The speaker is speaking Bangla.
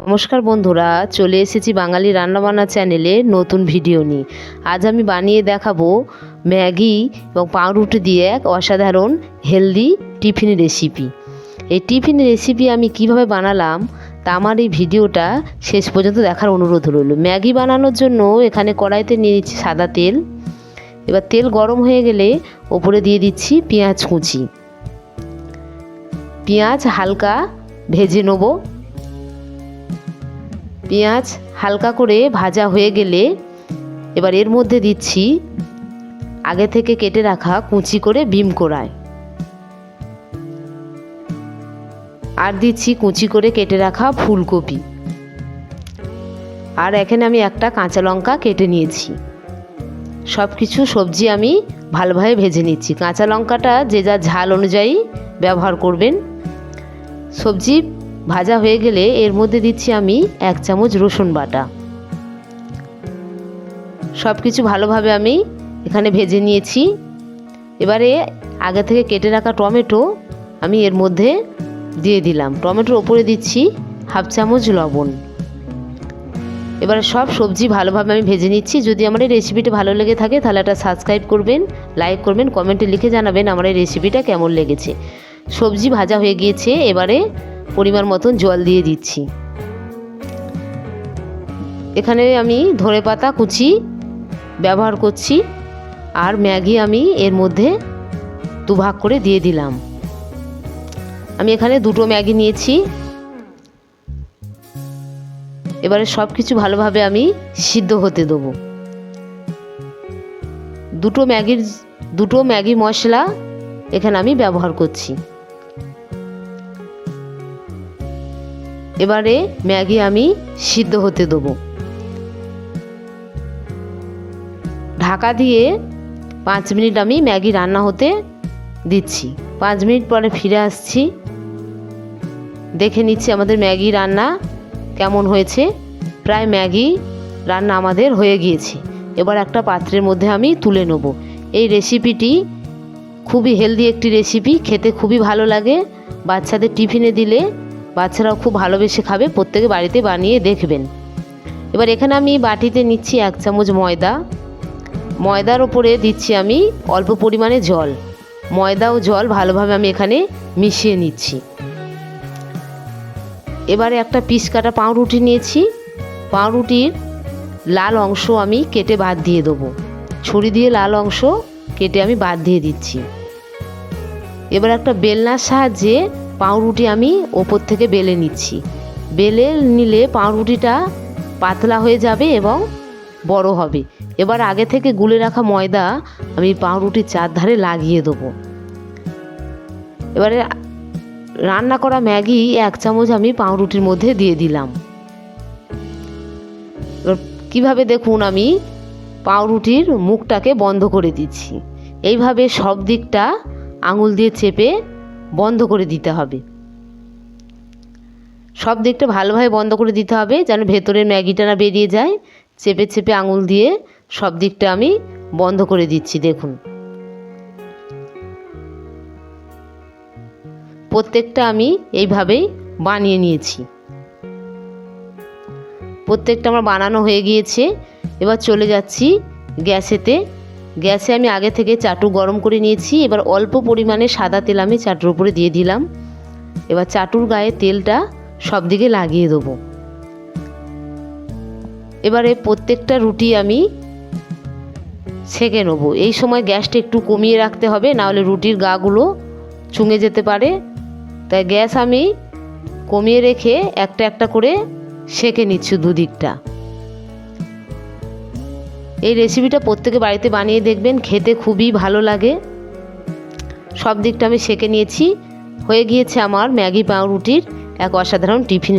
নমস্কার বন্ধুরা, চলে এসেছি বাঙালি রান্নাবান্না চ্যানেলে নতুন ভিডিও নিয়ে। আজ আমি বানিয়ে দেখাবো ম্যাগি এবং পাউরুটি দিয়ে এক অসাধারণ হেলদি টিফিন রেসিপি। এই টিফিন রেসিপি আমি কীভাবে বানালাম, তা আমার এই ভিডিওটা শেষ পর্যন্ত দেখার অনুরোধ রইল। ম্যাগি বানানোর জন্য এখানে কড়াইতে নিয়ে নিচ্ছি সাদা তেল। এবার তেল গরম হয়ে গেলে ওপরে দিয়ে দিচ্ছি পেঁয়াজ কুচি। পেঁয়াজ হালকা ভেজে নেব। পেঁয়াজ হালকা করে ভাজা হয়ে গেলে এবার এর মধ্যে দিচ্ছি আগে থেকে কেটে রাখা কুচি করে বিম কোড়ায় আর দিচ্ছি কুচি করে কেটে রাখা ফুলকপি। আর এখানে আমি একটা কাঁচা লঙ্কা কেটে নিয়েছি। সব কিছু সবজি আমি ভালোভাবে ভেজে নিচ্ছি। কাঁচা লঙ্কাটা যে যার ঝাল অনুযায়ী ব্যবহার করবেন। সবজি ভাজা হয়ে গেলে এর মধ্যে দিচ্ছি আমি এক চামচ রসুন বাটা। সব কিছু ভালোভাবে আমি এখানে ভেজে নিয়েছি। এবারে আগে থেকে কেটে রাখা টমেটো আমি এর মধ্যে দিয়ে দিলাম। টমেটোর ওপরে দিচ্ছি হাফ চামচ লবণ। এবারে সব সবজি ভালোভাবে আমি ভেজে নিচ্ছি। যদি আমার এই রেসিপিটা ভালো লেগে থাকে তাহলে একটা সাবস্ক্রাইব করবেন, লাইক করবেন, কমেন্টে লিখে জানাবেন আমার এই রেসিপিটা কেমন লেগেছে। সবজি ভাজা হয়ে গিয়েছে। এবারে পরিমাণ মতন জল দিয়ে দিচ্ছি। এখানে আমি ধনে পাতা কুচি ব্যবহার করছি, আর ম্যাগি আমি এর মধ্যে দুভাগ করে দিয়ে দিলাম। আমি এখানে দুটো ম্যাগি নিয়েছি। এবারে সব কিছু ভালোভাবে আমি সিদ্ধ হতে দেবো। দুটো ম্যাগির, দুটো ম্যাগি মশলা এখানে আমি ব্যবহার করছি। এবারে ম্যাগি আমি সিদ্ধ হতে দেবো। ঢাকা দিয়ে পাঁচ মিনিট আমি ম্যাগি রান্না হতে দিচ্ছি। পাঁচ মিনিট পরে ফিরে আসছি। দেখে নিচ্ছি আমাদের ম্যাগি রান্না কেমন হয়েছে। প্রায় ম্যাগি রান্না আমাদের হয়ে গিয়েছে। এবার একটা পাত্রের মধ্যে আমি তুলে নেব। এই রেসিপিটি খুবই হেলদি একটি রেসিপি, খেতে খুবই ভালো লাগে। বাচ্চাদের টিফিনে দিলে বাচ্চারাও খুব ভালোবেসে খাবে, প্রত্যেকে বাড়িতে বানিয়ে দেখবেন। এবার এখানে আমি বাটিতে নিচ্ছি এক চামচ ময়দা। ময়দার ওপরে দিচ্ছি আমি অল্প পরিমাণে জল। ময়দা ও জল ভালোভাবে আমি এখানে মিশিয়ে নিচ্ছি। এবারে একটা পিস কাটা পাউরুটি নিয়েছি। পাউরুটির লাল অংশ আমি কেটে বাদ দিয়ে দেবো। ছুরি দিয়ে লাল অংশ কেটে আমি বাদ দিয়ে দিচ্ছি। এবার একটা বেলনার সাহায্যে পাউরুটি আমি ওপর থেকে বেলে নিচ্ছি। বেলে নিলে পাউরুটিটা পাতলা হয়ে যাবে এবং বড় হবে। এবার আগে থেকে গুলে রাখা ময়দা আমি পাউরুটির চারধারে লাগিয়ে দেবো। এবারে রান্না করা ম্যাগি এক চামচ আমি পাউরুটির মধ্যে দিয়ে দিলাম। কীভাবে দেখুন আমি পাউরুটির মুখটাকে বন্ধ করে দিচ্ছি। এইভাবে সব দিকটা আঙুল দিয়ে চেপে বন্ধ করে দিতে হবে। সব দিকটা ভালোভাবে বন্ধ করে দিতে হবে যেন ভেতরের ম্যাগিটা না বেরিয়ে যায়। চেপে চেপে আঙুল দিয়ে সব দিকটা আমি বন্ধ করে দিচ্ছি, দেখুন। প্রত্যেকটা আমি এইভাবেই বানিয়ে নিয়েছি। প্রত্যেকটা আমার বানানো হয়ে গিয়েছে। এবার চলে যাচ্ছি গ্যাসেতে গ্যাসে আমি আগে থেকে চাটু গরম করে নিয়েছি, এবার অল্প পরিমাণে সাদা তেল আমি চাটুর উপরে দিয়ে দিলাম। এবার চাটুর গায়ে তেলটা সব দিকে লাগিয়ে দেবো। এবারে প্রত্যেকটা রুটি আমি সেঁকে নেব। এই সময় গ্যাসটা একটু কমিয়ে রাখতে হবে, নাহলে রুটির গাগুলো চুঙে যেতে পারে। তাই গ্যাস আমি কমিয়ে রেখে একটা একটা করে সেঁকে নিচ্ছি দুদিকটা। এই রেসিপিটা প্রত্যেকে বাড়িতে বানিয়ে দেখবেন, খেতে খুবই ভালো লাগে। সব দিকটা আমি সেঁকে নিয়েছি। হয়ে গিয়েছে আমার ম্যাগি পাউরুটির এক অসাধারণ টিফিন